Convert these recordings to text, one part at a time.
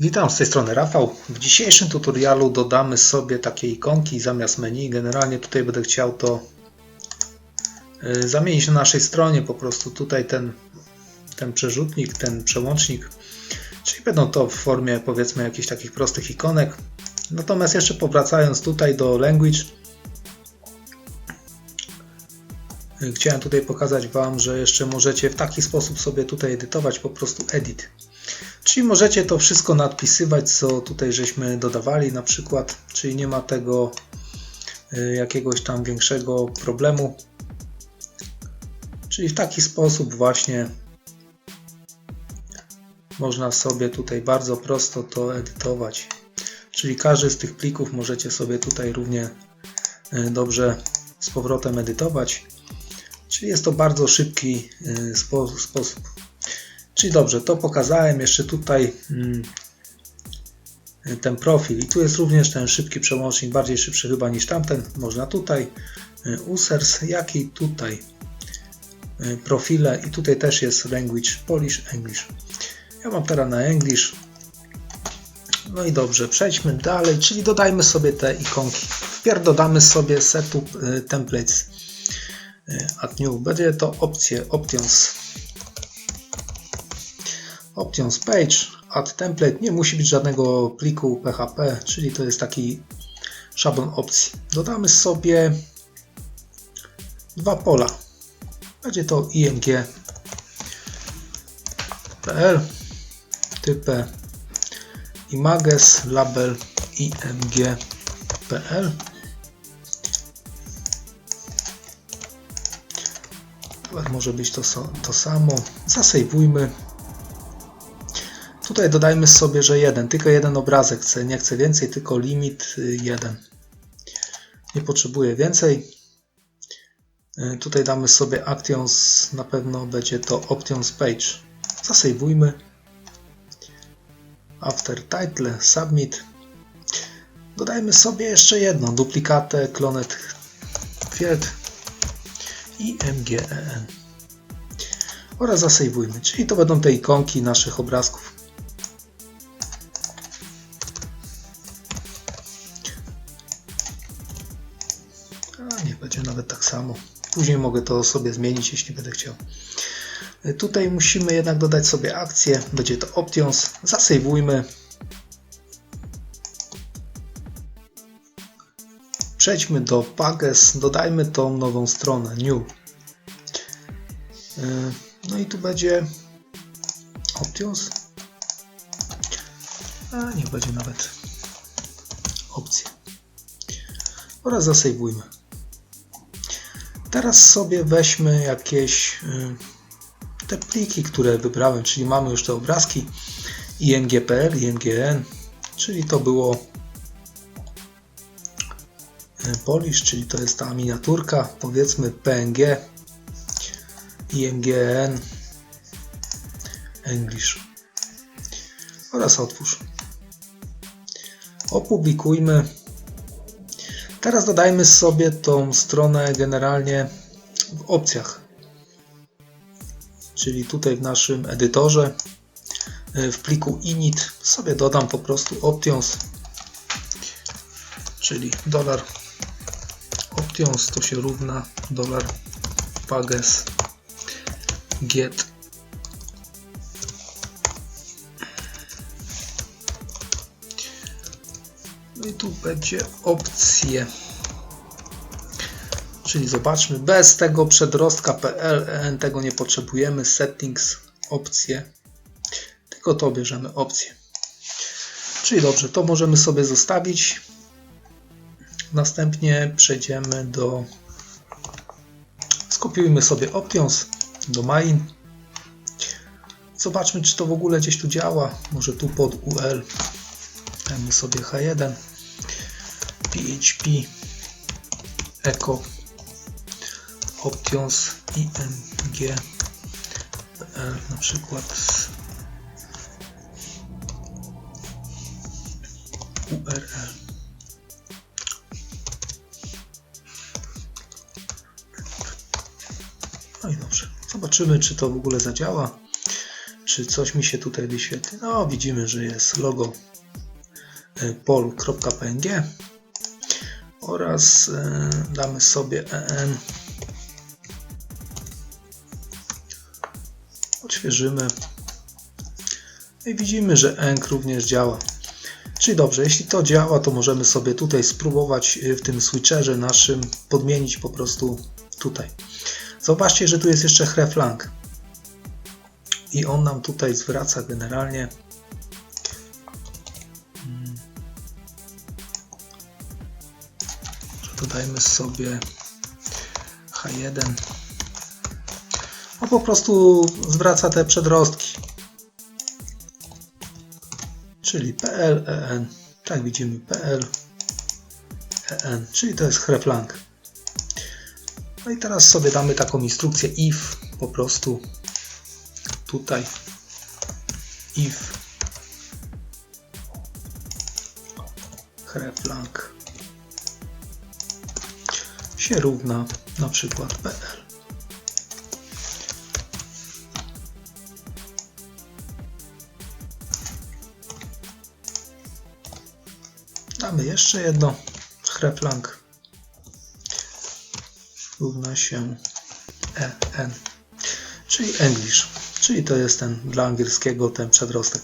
Witam, z tej strony Rafał. W dzisiejszym tutorialu dodamy sobie takie ikonki zamiast menu. Generalnie tutaj będę chciał to y, zamienić na naszej stronie. Po prostu tutaj ten, ten przerzutnik, ten przełącznik. Czyli będą to w formie powiedzmy jakichś takich prostych ikonek. Natomiast jeszcze powracając tutaj do language. y, Chciałem tutaj pokazać Wam, że jeszcze możecie w taki sposób sobie tutaj edytować po prostu edit. Czyli możecie to wszystko nadpisywać, co tutaj żeśmy dodawali na przykład, czyli nie ma tego y, jakiegoś tam większego problemu. Czyli w taki sposób właśnie można sobie tutaj bardzo prosto to edytować. Czyli każdy z tych plików możecie sobie tutaj równie y, dobrze z powrotem edytować. Czyli jest to bardzo szybki y, spo, sposób. Czyli dobrze, to pokazałem jeszcze tutaj mm, ten profil i tu jest również ten szybki przełącznik, bardziej szybszy chyba niż tamten. Można tutaj y, users, jak i tutaj y, profile i tutaj też jest language Polish, English. Ja mam teraz na English. No i dobrze, przejdźmy dalej, czyli dodajmy sobie te ikonki. Wpierw dodamy sobie setup y, templates. Add new. Będzie to opcje, options Options Page, Add Template, nie musi być żadnego pliku PHP, czyli to jest taki szablon opcji. Dodamy sobie dwa pola. Będzie to img.pl, typę images, label img.pl. Może być to, to samo. Zasejwujmy. Tutaj dodajmy sobie, że jeden, tylko jeden obrazek chcę, nie chcę więcej, tylko limit 1. Nie potrzebuję więcej. Tutaj damy sobie Actions, na pewno będzie to Options Page. Zasejwujmy. After Title, Submit. Dodajmy sobie jeszcze jedno, duplikatę Cloned Field i MGEN. Oraz zasejwujmy, czyli to będą te ikonki naszych obrazków. A niech będzie nawet tak samo. Później mogę to sobie zmienić, jeśli będę chciał. Tutaj musimy jednak dodać sobie akcję. Będzie to Options. Zasejwujmy. Przejdźmy do Pages. Dodajmy tą nową stronę. New. No i tu będzie Options. A niech będzie nawet opcje. Oraz zasejwujmy. Teraz sobie weźmy jakieś te pliki, które wybrałem, czyli mamy już te obrazki img.pl, imgn, czyli to było Polish, czyli to jest ta miniaturka, powiedzmy PNG, imgn, English oraz otwórz. Opublikujmy. Teraz dodajmy sobie tą stronę generalnie w opcjach. Czyli tutaj w naszym edytorze w pliku init sobie dodam po prostu options, czyli dolar options to się równa dolar pages get No i tu będzie opcje. Czyli zobaczmy, bez tego przedrostka PL tego nie potrzebujemy. Settings, opcje. Tylko to bierzemy opcje. Czyli dobrze, to możemy sobie zostawić. Następnie przejdziemy do. Skopiujmy sobie options do main. Zobaczmy, czy to w ogóle gdzieś tu działa. Może tu pod UL. Dajmy sobie H1, PHP, Echo, Options, IMG, na przykład URL. No i dobrze. Zobaczymy, czy to w ogóle zadziała. Czy czy coś mi się tutaj wyświetli. No, widzimy, że jest logo e, pol.png oraz e, damy sobie en. Odświeżymy. I widzimy, że enk również działa. Czyli dobrze, jeśli to działa, to możemy sobie tutaj spróbować y, w tym switcherze naszym podmienić po prostu tutaj. Zobaczcie, że tu jest jeszcze hreflang. I on nam tutaj zwraca generalnie dodajmy sobie H1 no po prostu zwraca te przedrostki. Czyli PL, EN, tak widzimy PL, EN, czyli to jest hreflang. No i teraz sobie damy taką instrukcję if, po prostu tutaj. If hreflang się równa na przykład PL. Damy jeszcze jedno. Hreflang równa się EN, czyli English, czyli to jest ten dla angielskiego ten przedrostek.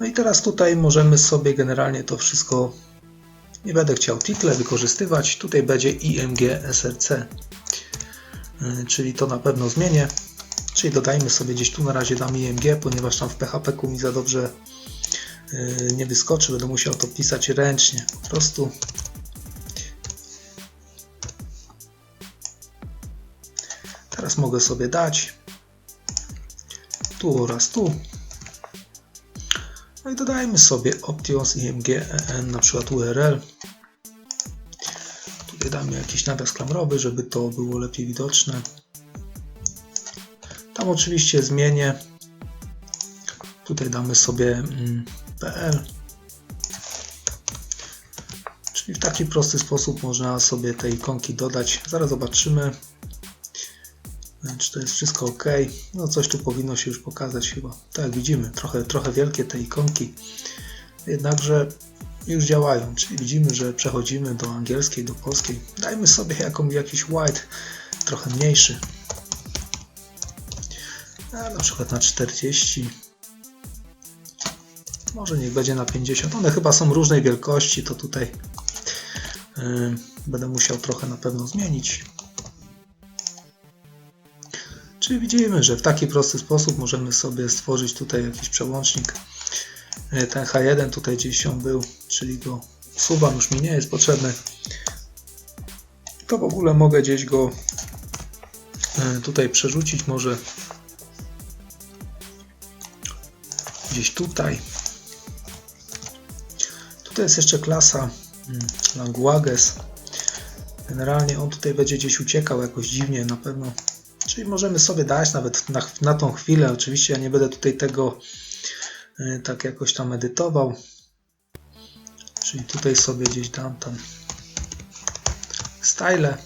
No i teraz tutaj możemy sobie generalnie to wszystko, nie będę chciał title wykorzystywać, tutaj będzie IMG SRC, y, czyli to na pewno zmienię, czyli dodajmy sobie gdzieś tu na razie dam IMG, ponieważ tam w PHP mi za dobrze Yy, nie wyskoczy, będę musiał to pisać ręcznie. Po prostu teraz mogę sobie dać tu oraz tu. No i dodajmy sobie options img en, na przykład url. Damy jakiś nawias klamrowy, żeby to było lepiej widoczne. Tam oczywiście zmienię. Tutaj damy sobie mm, PL. Czyli w taki prosty sposób można sobie te ikonki dodać. Zaraz zobaczymy, czy to jest wszystko ok. No coś tu powinno się już pokazać chyba. Tak, widzimy, trochę, trochę wielkie te ikonki, jednakże już działają. Czyli widzimy, że przechodzimy do angielskiej, do polskiej. Dajmy sobie jaką, jakiś white, trochę mniejszy. A na przykład na 40 może niech będzie na 50. One chyba są różnej wielkości, to tutaj yy, będę musiał trochę na pewno zmienić. Czyli widzimy, że w taki prosty sposób możemy sobie stworzyć tutaj jakiś przełącznik. Yy, ten H1 tutaj gdzieś on był, czyli go usuwam, już mi nie jest potrzebny. To w ogóle mogę gdzieś go yy, tutaj przerzucić, może gdzieś tutaj. Tutaj jest jeszcze klasa hmm, Languages. Generalnie on tutaj będzie gdzieś uciekał jakoś dziwnie na pewno. Czyli możemy sobie dać nawet na, na tą chwilę. Oczywiście ja nie będę tutaj tego tak jakoś tam edytował. Czyli tutaj sobie gdzieś dam tam style.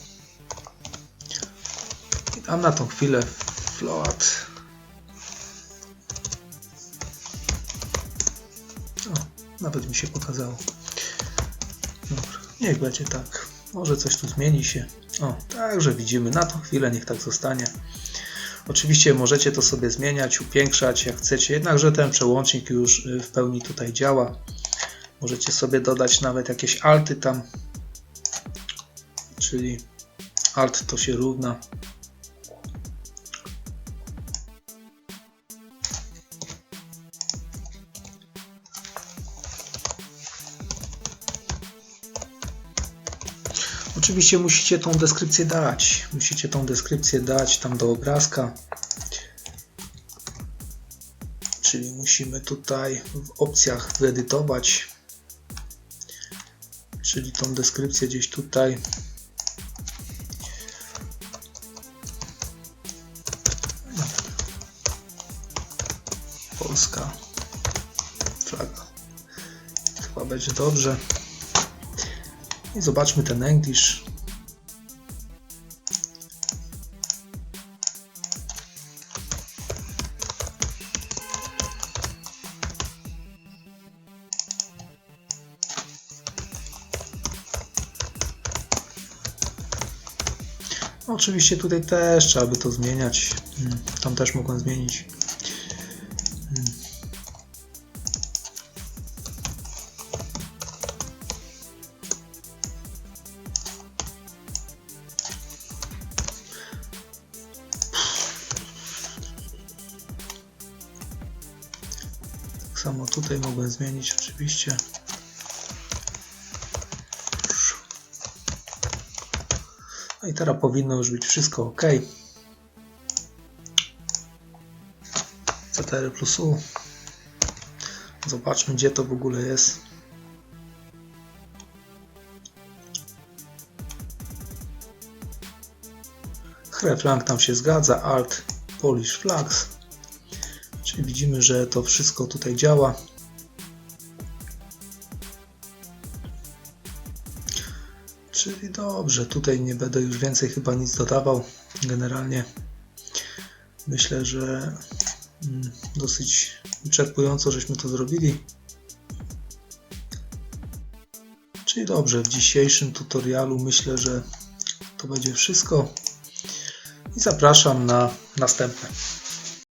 I dam na tą chwilę float Nawet mi się pokazało. Dobra, niech będzie tak. Może coś tu zmieni się. O, także widzimy. Na tą chwilę niech tak zostanie. Oczywiście możecie to sobie zmieniać, upiększać jak chcecie, jednakże ten przełącznik już y, w pełni tutaj działa. Możecie sobie dodać nawet jakieś alty tam, czyli alt to się równa Oczywiście musicie tą deskrypcję dać. Musicie tą deskrypcję dać tam do obrazka. Czyli musimy tutaj w opcjach wyedytować. Czyli tą deskrypcję gdzieś tutaj. Polska flaga. Chyba będzie dobrze. I zobaczmy ten English. Oczywiście tutaj też trzeba by to zmieniać. Hmm, tam też mogłem zmienić. Samo tutaj mogłem zmienić oczywiście. No i teraz powinno już być wszystko ok. CTR plus U. Zobaczmy gdzie to w ogóle jest. Hreflang tam się zgadza, Alt Polish Flags. Widzimy, że to wszystko tutaj działa. Czyli dobrze, tutaj nie będę już więcej chyba nic dodawał. Generalnie myślę, że mm, dosyć wyczerpująco żeśmy to zrobili. Czyli dobrze, w dzisiejszym tutorialu myślę, że to będzie wszystko. I zapraszam na następne.